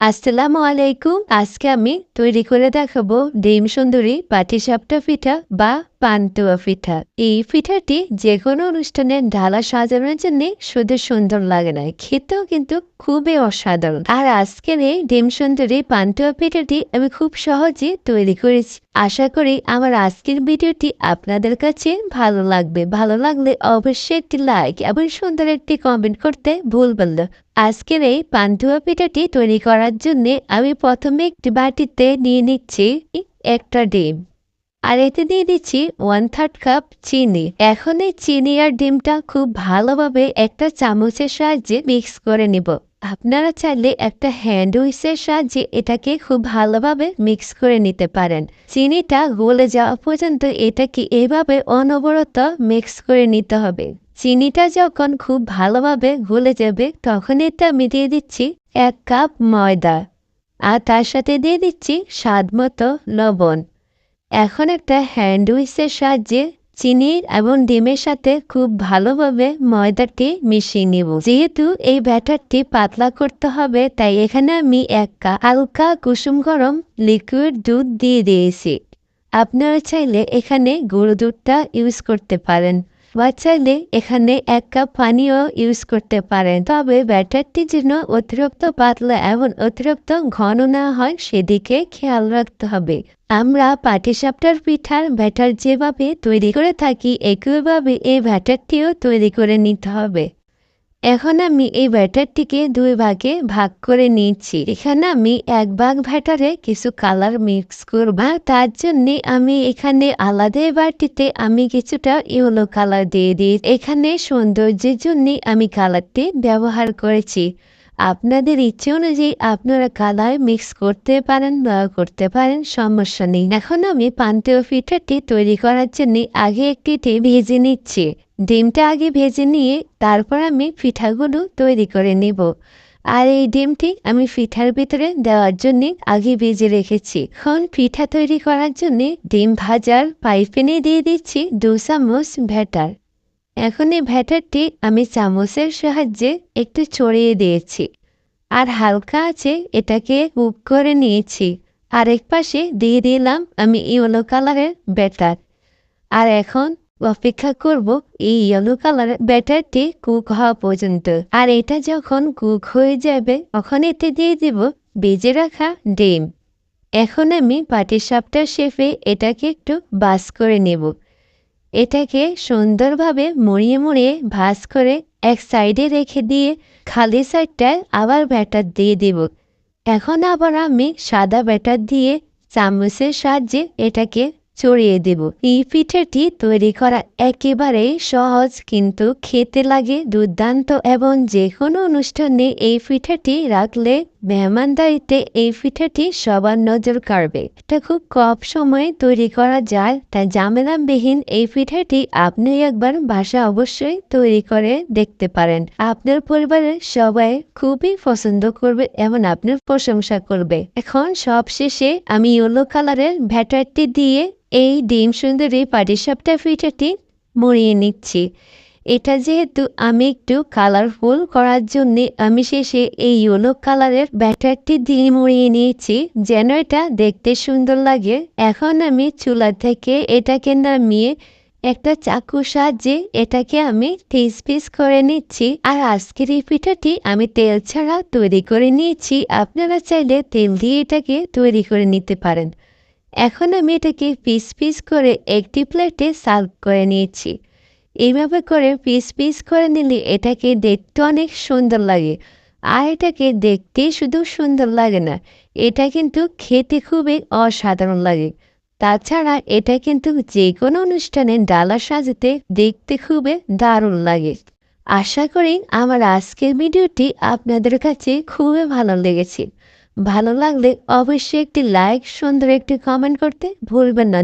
আসসালামু আলাইকুম আজকে আমি তৈরি করে দেখাবো ডিম সুন্দরী পাটিসাপটা পিঠা বা পান্তুয়া পিঠা। এই পিঠাটি যে কোনো অনুষ্ঠানে ঢালা সাজানোর জন্য শুধু সুন্দর লাগে না, খেতেও কিন্তু খুবই অসাধারণ। আর আজকের এই ডিম সুন্দরী পান্তুয়া পিঠাটি আমি খুব সহজে তৈরি করেছি। আশা করি আমার আজকের ভিডিওটি আপনাদের কাছে ভালো লাগবে। ভালো লাগলে অবশ্যই একটি লাইক এবং সুন্দর একটি কমেন্ট করতে ভুলবেন না। আজকের এই পান্তুয়া পিঠাটি তৈরি করার জন্য আমি প্রথমে একটি বাটিতে নিয়ে নিচ্ছি একটা ডিম। আর এতে দিয়ে দিচ্ছি ওয়ান থার্ড কাপ চিনি। এখন এই চিনি আর ডিমটা খুব ভালোভাবে একটা চামচের সাহায্যে মিক্স করে নিব। আপনারা চাইলে একটা হ্যান্ড উইসের সাহায্যে এটাকে খুব ভালোভাবে মিক্স করে নিতে পারেন। চিনিটা গলে যাওয়া পর্যন্ত এটাকে এভাবে অনবরত মিক্স করে নিতে হবে। চিনিটা যখন খুব ভালোভাবে গলে যাবে, তখন এতে আমি দিয়ে দিচ্ছি এক কাপ ময়দা। আর তার সাথে দিয়ে দিচ্ছি স্বাদ মতো লবণ। এখন একটা হ্যান্ড উইসের সাহায্যে চিনি এবং ডিমের সাথে খুব ভালোভাবে ময়দাটি মিশিয়ে নিব। যেহেতু এই ব্যাটারটি পাতলা করতে হবে, তাই এখানে আমি এক কাপ হালকা কুসুম গরম লিকুইড দুধ দিয়ে দিয়েছি। আপনারা চাইলে এখানে গরু দুধটা ইউজ করতে পারেন। বা চাইলে এখানে এক কাপ পানিও ইউজ করতে পারেন। তবে ব্যাটারটি যেন অতিরিক্ত পাতলা এবং অতিরিক্ত ঘন না হয়, সেদিকে খেয়াল রাখতে হবে। আমরা পাটিসাপটার পিঠার ব্যাটার যেভাবে তৈরি করে থাকি, একইভাবে এই ব্যাটারটিও তৈরি করে নিতে হবে। এখন আমি এই ব্যাটারটিকে দুই ভাগে ভাগ করে নিচ্ছি। এখানে আমি এক ভাগ ব্যাটারে কিছু কালার মিক্স করব। তার জন্য আমি এখানে আলাদা বাটিতে আমি কিছুটা ইয়েলো কালার দিয়ে দিই। এখানে সৌন্দর্যের জন্য আমি কালারটি ব্যবহার করেছি। আপনাদের ইচ্ছে অনুযায়ী আপনারা কালার মিক্স করতে পারেন বা করতে পারেন, সমস্যা নেই। এখন আমি পান্তেও পিঠাটি তৈরি করার জন্য আগে একটি ভেজে নিচ্ছি। ডিমটা আগে ভেজে নিয়ে তারপর আমি পিঠাগুলো তৈরি করে নেব। আর এই ডিমটি আমি পিঠার ভিতরে দেওয়ার জন্য আগে ভেজে রেখেছি। এখন পিঠা তৈরি করার জন্য ডিম ভাজার পাইপেনে দিয়ে দিচ্ছি দু চামচ ভ্যাটার এখন এই ভ্যাটারটি আমি চামচের সাহায্যে একটু ছড়িয়ে দিয়েছি। আর হালকা আছে, এটাকে কুক করে নিয়েছি। আর এক পাশে দিয়ে দিলাম আমি ইয়েলো কালারের ব্যাটার। আর এখন অপেক্ষা করব এই ইয়েলো কালারের ব্যাটারটি কুক হওয়া পর্যন্ত। আর এটা যখন কুক হয়ে যাবে, তখন এতে দিয়ে দিব বেজে রাখা ডিম। এখন আমি পাটিসাপটার শেফে এটাকে একটু বাস করে নেব। এটাকে সুন্দরভাবে মুড়িয়ে মুড়িয়ে ভাজ করে এক সাইডে রেখে দিয়ে খালি সাইডটায় আবার ব্যাটার দিয়ে দেব। এখন আবার আমি সাদা ব্যাটার দিয়ে চামচের সাহায্যে এটাকে ছড়িয়ে দেব। এই পিঠাটি তৈরি করা একেবারেই সহজ, কিন্তু খেতে লাগে দুর্দান্ত এবং যে কোনো অনুষ্ঠানে এই পিঠাটি রাখলে মেহমানদারিতে এই পিঠাটি সবার নজর কাড়বে। এটা খুব কম সময়ে তৈরি করা যায়, তাই জামেলামবিহীন এই পিঠাটি আপনি একবার বাসা অবশ্যই তৈরি করে দেখতে পারেন। আপনার পরিবারের সবাই খুবই পছন্দ করবে এবং আপনার প্রশংসা করবে। এখন সব শেষে আমি ইয়েলো কালারের ভ্যাটারটি দিয়ে এই ডিম সুন্দরী পাটিসাপটা পিঠাটি মরিয়ে নিচ্ছি। এটা যেহেতু আমি একটু কালারফুল করার জন্য আমি শেষে এই ইয়েলো কালারের ব্যাটারটি দিয়ে মরিয়ে নিয়েছি, যেন এটা দেখতে সুন্দর লাগে। এখন আমি চুলা থেকে এটাকে নামিয়ে একটা চাকু সাহায্যে এটাকে আমি পিস পিস করে নিচ্ছি। আর আজকের এই পিঠাটি আমি তেল ছাড়া তৈরি করে নিয়েছি। আপনারা চাইলে তেল দিয়ে এটাকে তৈরি করে নিতে পারেন। এখন আমি এটাকে পিস পিস করে একটি প্লেটে সার্ভ করে নিয়েছি। এইভাবে করে পিস পিস করে নিলে এটাকে দেখতে অনেক সুন্দর লাগে। আর এটাকে দেখতে শুধু সুন্দর লাগে না, এটা কিন্তু খেতে খুবই অসাধারণ লাগে। তাছাড়া এটা কিন্তু যে কোনো অনুষ্ঠানে ডালা সাজাতে দেখতে খুবই দারুণ লাগে। আশা করি আমার আজকের ভিডিওটি আপনাদের কাছে খুবই ভালো লেগেছে। ভালো লাগলে অবশ্যই একটি লাইক সুন্দর একটি কমেন্ট করতে ভুলবেন না।